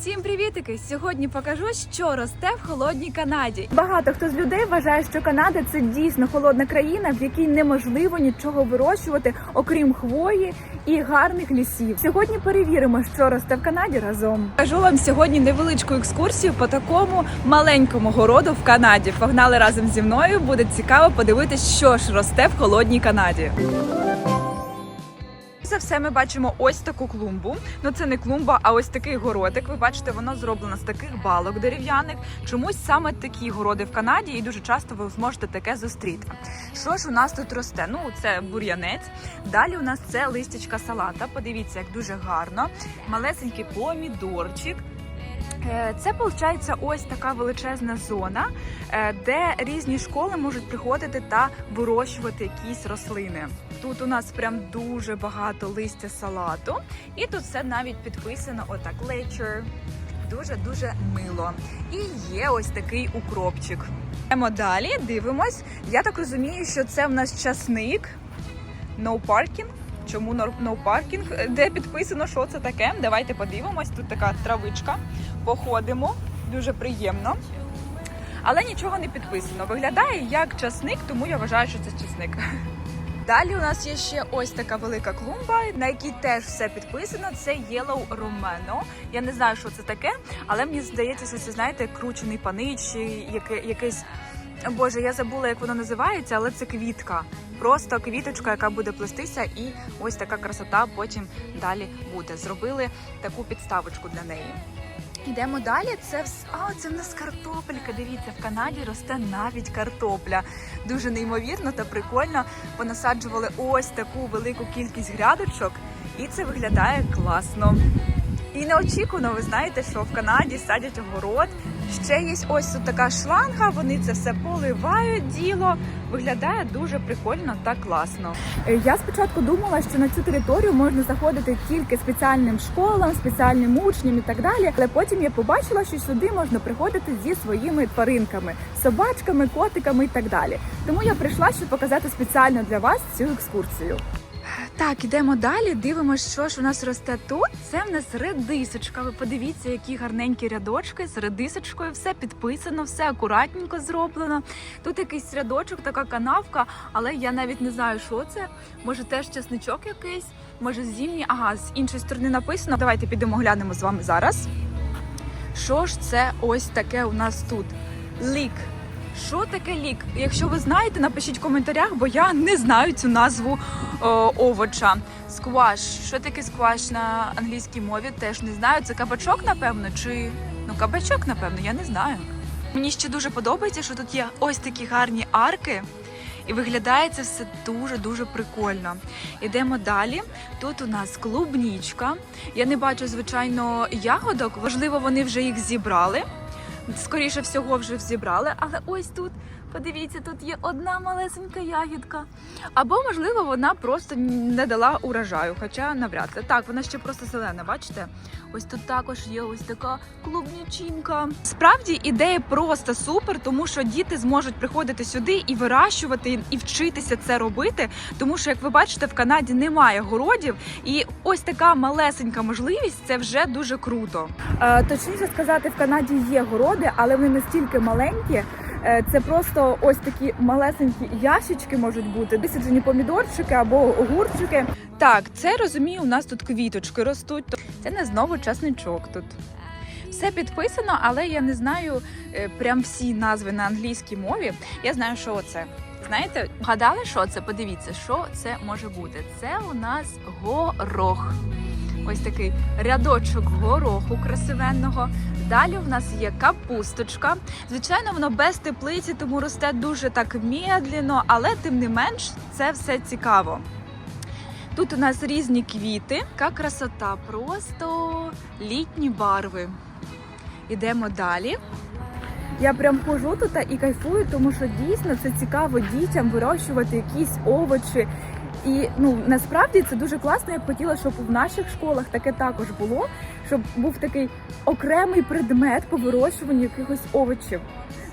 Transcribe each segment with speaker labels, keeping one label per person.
Speaker 1: Всім привітики! Сьогодні покажу, що росте в холодній Канаді. Багато хто з людей вважає, що Канада це дійсно холодна країна, в якій неможливо нічого вирощувати, окрім хвої і гарних лісів. Сьогодні перевіримо, що росте в Канаді разом. Кажу вам сьогодні невеличку екскурсію по такому маленькому городу в Канаді. Погнали разом зі мною. Буде цікаво подивитись, що ж росте в холодній Канаді. За все ми бачимо ось таку клумбу. Ну це не клумба, а ось такий городик. Ви бачите, воно зроблено з таких балок дерев'яних. Чомусь саме такі городи в Канаді, і дуже часто ви зможете таке зустріти. Що ж у нас тут росте? Ну це бур'янець. Далі у нас це листячка салата. Подивіться, як дуже гарно. Малесенький помідорчик. Е, Це виходить ось така величезна зона, е, де різні школи можуть приходити та вирощувати якісь рослини. Тут у нас прям дуже багато листя салату, і тут все навіть підписано отак Nature. Дуже дуже мило. І є ось такий укропчик. Йдемо далі, дивимось. Я так розумію, що це в нас часник. No parking. Чому no parking? Де підписано, що це таке? Давайте подивимось. Тут така травичка. Походимо. Дуже приємно. Але нічого не підписано. Виглядає як часник, тому я вважаю, що це часник. Далі у нас є ще ось така велика клумба, на якій теж все підписано. Це Yellow Romano. Я не знаю, що це таке, але мені здається, що це знаєте, кручений панич, яке, якесь. Боже, я забула, як воно називається, але це квітка. Просто квіточка, яка буде плестися, і ось така красота потім далі буде. Зробили таку підставочку для неї. Йдемо далі. Це вс- а, це в нас картопелька. Дивіться, в Канаді росте навіть картопля. Дуже неймовірно та прикольно. Понасаджували ось таку велику кількість грядочок, і це виглядає класно. І неочікувано, ви знаєте, що в Канаді садять огород. Ще є ось тут така шланга, вони це все поливають діло. Виглядає дуже прикольно та класно. Е, Я спочатку думала, що на цю територію можна заходити тільки спеціальним школам, спеціальним учням і так далі. Але потім я побачила, що сюди можна приходити зі своїми тваринками, собачками, котиками і так далі. Тому я прийшла, щоб показати спеціально для вас цю екскурсію. Так, ідемо далі. Дивимося, що ж у нас росте тут. Це в нас редисочка. Ви подивіться, які гарненькі рядочки з редисочкою. Все підписано, все акуратненько зроблено. Тут якийсь рядочок, така канавка, але я навіть не знаю, що це. Може, теж часничок якийсь, може зимній. Ага, з іншої сторони написано. Давайте підемо глянемо з вами зараз. Що ж це ось таке у нас тут? Лік. Що таке лік? Якщо ви знаєте, напишіть в коментарях, бо я не знаю цю назву о, овоча. Скваш. Що таке скваш на англійській мові? Теж не знаю. Це кабачок, напевно, чи ну кабачок, напевно, я не знаю. Мені ще дуже подобається, що тут є ось такі гарні арки. І виглядає це все дуже-дуже прикольно. Ідемо далі. Тут у нас клубнічка. Я не бачу, звичайно, ягодок. Можливо, вони вже їх зібрали. Скоріше всього, вже зібрали, але ось тут. Подивіться, тут є одна малесенька ягідка. Або, можливо, вона просто не дала урожаю, хоча навряд ли. Так, вона ще просто зелена, бачите? Ось тут також є ось така клубнічинка. Справді ідея просто супер, тому що діти зможуть приходити сюди і вирощувати, і вчитися це робити. Тому що, як ви бачите, в Канаді немає городів, і ось така малесенька можливість це вже дуже круто. Е, точніше сказати, в Канаді є городи, але вони настільки маленькі. Е, Це просто ось такі малесенькі ящички можуть бути, висаджені помідорчики або огурчики. Так, це розумію, у нас тут квіточки ростуть. Це не знову часничок тут. Все підписано, але я не знаю е, прям всі назви на англійській мові. Я знаю, що це. Знаєте, гадали, що це? Подивіться, що це може бути. Це у нас горох. Ось такий рядочок гороху красивенного. Далі в нас є капусточка. Звичайно, воно без теплиці, тому росте дуже так медленно, але тим не менш це все цікаво. Тут у нас різні квіти. Яка красота, просто літні барви. Ідемо далі. Я прям хожу тут і кайфую, тому що дійсно це цікаво дітям вирощувати якісь овочі. І ну насправді це дуже класно. Я б хотіла, щоб в наших школах таке також було, щоб був такий окремий предмет по вирощуванню якихось овочів.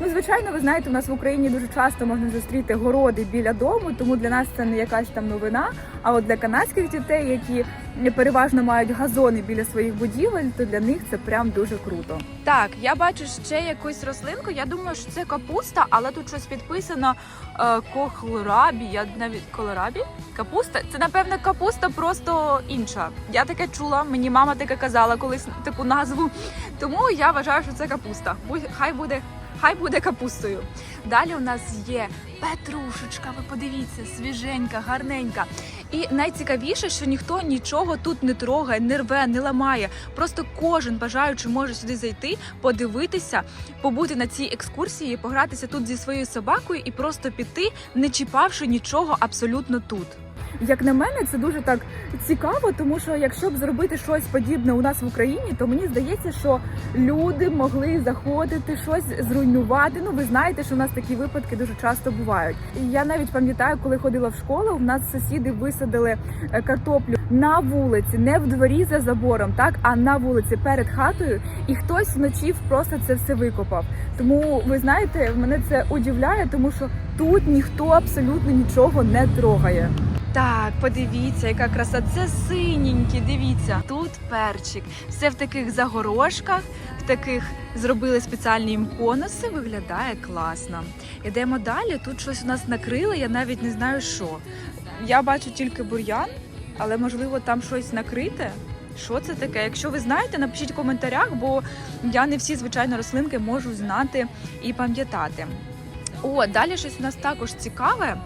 Speaker 2: Ну, звичайно, ви знаєте, у нас в Україні дуже часто можна зустріти городи біля дому, тому для нас це не якась там новина. А от для канадських дітей, які переважно мають газони біля своїх будівель, то для них це прям дуже круто.
Speaker 1: Так, я бачу ще якусь рослинку. Я думаю, що це капуста, але тут щось підписано е, кохлорабі. Я навіть колорабі? Капуста? Це напевно капуста, просто інша. Я таке чула. Мені мама таке казала колись таку назву. Тому я вважаю, що це капуста. Хай буде. Хай буде капустою. Далі у нас є петрушечка. Ви подивіться, свіженька, гарненька. І найцікавіше, що ніхто нічого тут не трогає, не рве, не ламає. Просто кожен бажаючи може сюди зайти, подивитися, побути на цій екскурсії, погратися тут зі своєю собакою і просто піти, не чіпавши нічого абсолютно тут.
Speaker 2: Як на мене, це дуже так цікаво, тому що якщо б зробити щось подібне у нас в Україні, то мені здається, що люди могли заходити, щось зруйнувати. Ну, ви знаєте, що у нас такі випадки дуже часто бувають. Я навіть пам'ятаю, коли ходила в школу, в нас сусіди висадили е, картоплю на вулиці, не в дворі за забором, так а на вулиці перед хатою, і хтось вночі просто це все викопав. Тому ви знаєте, мене це удивляє, тому що тут ніхто абсолютно нічого не трогає.
Speaker 1: Так, подивіться, яка краса. Це синенькі, дивіться. Тут перчик. Все в таких загорожках, в таких зробили спеціальні їм конуси. Виглядає класно. Ідемо далі. Тут щось у нас накрили, я навіть не знаю що. Я бачу тільки бур'ян, але можливо там щось накрите. Що це таке? Якщо ви знаєте, напишіть в коментарях, бо я не всі звичайно рослинки можу знати і пам'ятати. О, далі щось у нас також цікаве.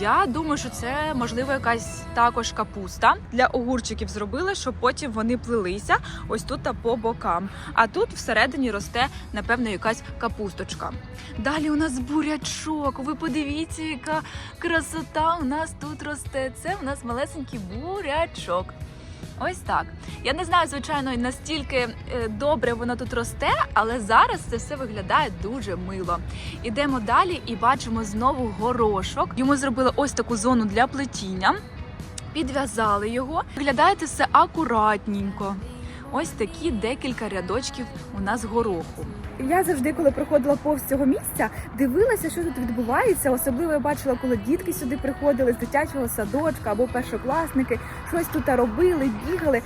Speaker 1: Я думаю, що це можливо якась також капуста для огурчиків зробили, щоб потім вони плелися ось тут та по бокам. А тут всередині росте, напевно, якась капусточка. Далі у нас бурячок. Ви подивіться, яка красота у нас тут росте. Це у нас малесенький бурячок. Ось так. Я не знаю, звичайно, настільки е, добре воно тут росте, але зараз це все виглядає дуже мило. Ідемо далі і бачимо знову горошок. Йому зробили ось таку зону для плетіння, підв'язали його. Виглядає це все акуратненько. Ось такі декілька рядочків у нас гороху.
Speaker 2: Я завжди, коли проходила повз цього місця, дивилася, що тут відбувається. Особливо я бачила, коли дітки сюди приходили з дитячого садочка або першокласники, щось тут робили, бігали.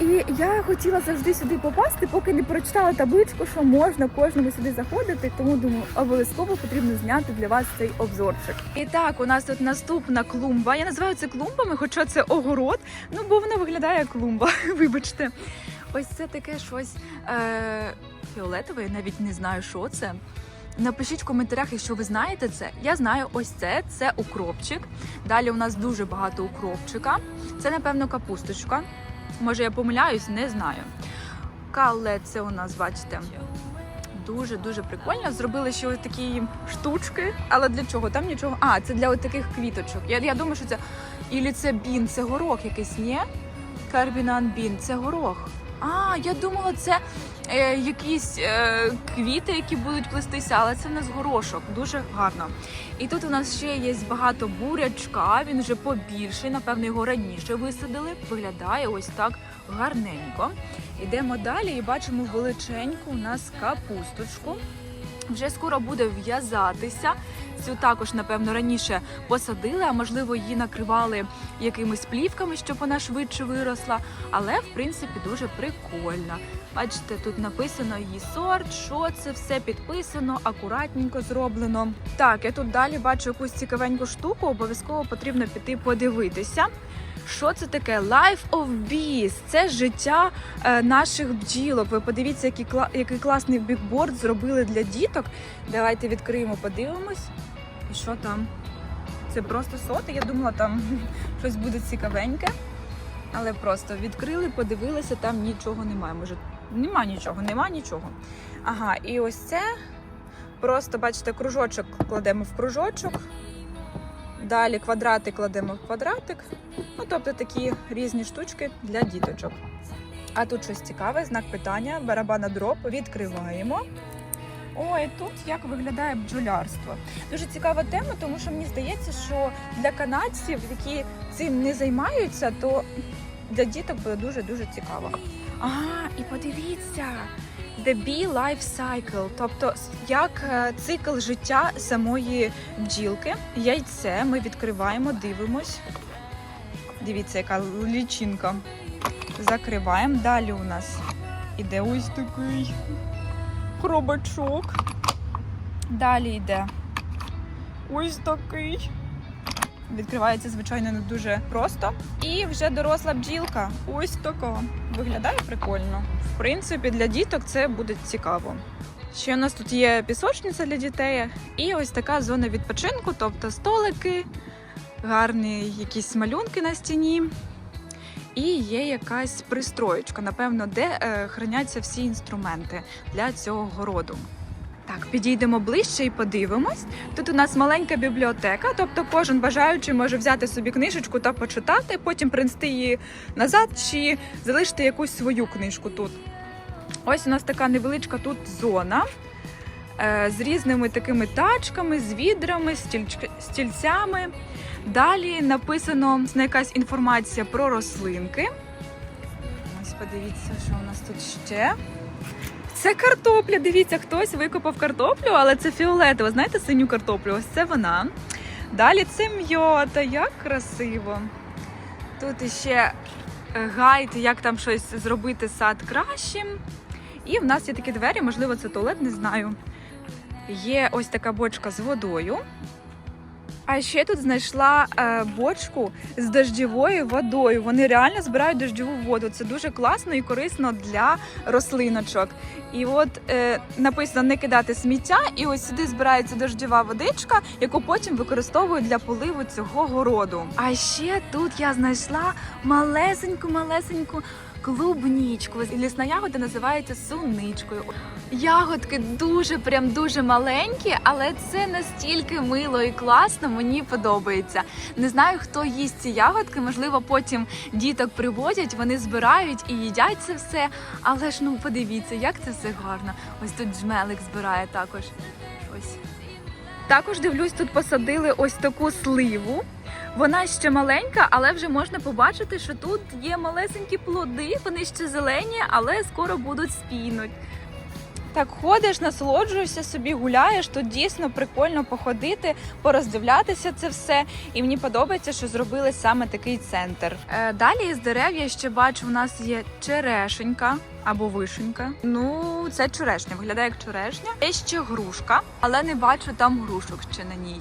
Speaker 2: І я хотіла завжди сюди попасти, поки не прочитала табличку, що можна кожному сюди заходити. Тому думаю, обов'язково потрібно зняти для вас цей обзорчик.
Speaker 1: І так, у нас тут наступна клумба. Я називаю це клумбами, хоча це огород. Ну бо вона виглядає як клумба. Вибачте. Ось це таке щось е- фіолетове, я навіть не знаю, що це. Напишіть в коментарях, якщо ви знаєте це. Я знаю ось це. Це укропчик. Далі у нас дуже багато укропчика. Це, напевно, капусточка. Може, я помиляюсь, не знаю. Кале це у нас, бачите. Дуже дуже прикольно. Зробили ще ось такі штучки. Але для чого? Там нічого. А, це для ось таких квіточок. Я, я думаю, що це ілі це бін, це горох якийсь, ні? Карбінан бін, це горох. А, я думала, це е, якісь е, квіти, які будуть плестися, але це в нас горошок. Дуже гарно. І тут у нас ще є багато бурячка. Він вже побільший. Напевно, його раніше висадили. Виглядає ось так гарненько. Йдемо далі і бачимо величеньку у нас капусточку. Вже скоро буде в'язатися. Цю також, напевно, раніше посадили, а можливо, її накривали якимись плівками, щоб вона швидше виросла. Але в принципі дуже прикольно. Бачите, тут написано її сорт, що це все підписано, акуратненько зроблено. Так, я тут далі бачу якусь цікавеньку штуку. Обов'язково потрібно піти подивитися. Що це таке? Life of Bees. Це життя е, наших бджілок. Ви подивіться, який, кла- який класний бікборд зробили для діток. Давайте відкриємо, подивимось. І що там? Це просто соти. Я думала, там щось буде цікавеньке. Але просто відкрили, подивилися, там нічого немає. Може, нема нічого, нема нічого. Ага, і ось це. Просто бачите, кружочок кладемо в кружочок. Далі квадрати кладемо в квадратик. Ну, тобто такі різні штучки для діточок. А тут щось цікаве, знак питання, барабана дроп. Відкриваємо. Ой, тут як виглядає бджолярство. Дуже цікава тема, тому що мені здається, що для канадців, які цим не займаються, то для діток буде дуже дуже цікаво. А, і подивіться, The Bee Life Cycle, тобто як е, цикл життя самої бджілки. Яйце ми відкриваємо, дивимось. Дивіться, яка лічинка. Закриваємо. Далі у нас іде ось такий хробачок. Далі йде ось такий. Відкривається, звичайно, не дуже просто. І вже доросла бджілка. Ось така. Виглядає прикольно. В принципі, для діток це буде цікаво. Ще у нас тут є пісочниця для дітей, і ось така зона відпочинку, тобто столики, гарні якісь малюнки на стіні. І є якась пристроєчка, напевно, де е, храняться всі інструменти для цього городу. Так, підійдемо ближче і подивимось. Тут у нас маленька бібліотека, тобто кожен бажаючий може взяти собі книжечку та почитати, потім принести її назад чи залишити якусь свою книжку тут. Ось у нас така невеличка тут зона е, з різними такими тачками, з відрами, стільцями. Далі написано якась інформація про рослинки. Ось подивіться, що у нас тут ще. Це картопля. Дивіться, хтось викопав картоплю, але це фіолетова. Знаєте, синю картоплю? Ось це вона. Далі це м'ята, як красиво. Тут іще е, гайд, як там щось зробити сад кращим. І в нас є такі двері, можливо, це туалет, не знаю. Є ось така бочка з водою. А ще тут знайшла е, бочку з дождєвою водою. Вони реально збирають дождєву воду. Це дуже класно і корисно для рослиночок. І от е, написано не кидати сміття, і ось сюди збирається дождєва водичка, яку потім використовують для поливу цього городу. А ще тут я знайшла малесеньку-малесеньку клубнічку. Лісна ягода називається суничкою. Ягодки дуже прям дуже маленькі, але це настільки мило і класно. Мені подобається. Не знаю, хто їсть ці ягодки. Можливо, потім діток привозять, вони збирають і їдять це все. Але ж ну подивіться, як це все гарно. Ось тут жмелик збирає також. Ось. Також дивлюсь, тут посадили ось таку сливу. Вона ще маленька, але вже можна побачити, що тут є малесенькі плоди. Вони ще зелені, але скоро будуть спінуть. Так, ходиш, насолоджуєшся собі, гуляєш. Тут дійсно прикольно походити, пороздивлятися це все. І мені подобається, що зробили саме такий центр. Е, далі із дерев я ще бачу, у нас є черешенька або вишенька. Ну, це черешня, виглядає як черешня. Є ще грушка, але не бачу там грушок ще на ній.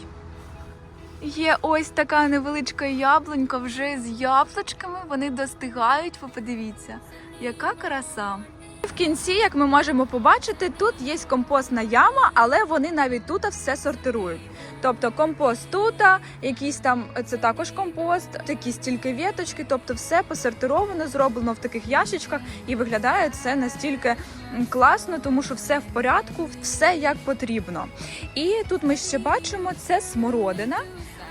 Speaker 1: Є ось така невеличка яблунька вже з яблучками. Вони достигають. Ви подивіться, яка краса. В кінці, як ми можемо побачити, тут є компостна яма, але вони навіть тут все сортирують. Тобто компост тут, якийсь там це також компост, такі стільки віточки, тобто все посортировано, зроблено в таких ящичках, і виглядає це настільки класно, тому що все в порядку, все як потрібно. І тут ми ще бачимо це смородина.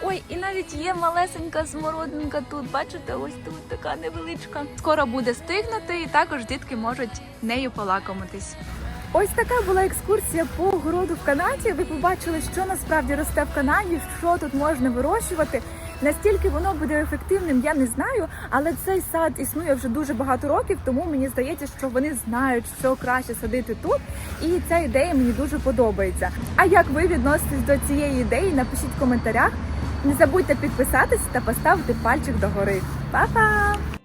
Speaker 1: Ой, і навіть є малесенька смородинка тут. Бачите, ось тут така невеличка. Скоро буде стигнути, і також дітки можуть нею полакомитись.
Speaker 2: Ось така була екскурсія по городу в Канаді. Ви побачили, що насправді росте в Канаді, що тут можна вирощувати. Настільки воно буде ефективним, я не знаю, але цей сад існує вже дуже багато років, тому мені здається, що вони знають, що краще садити тут, і ця ідея мені дуже подобається. А як ви відноситесь до цієї ідеї? Напишіть в коментарях. Не забудьте підписатися та поставити пальчик догори. Па-па!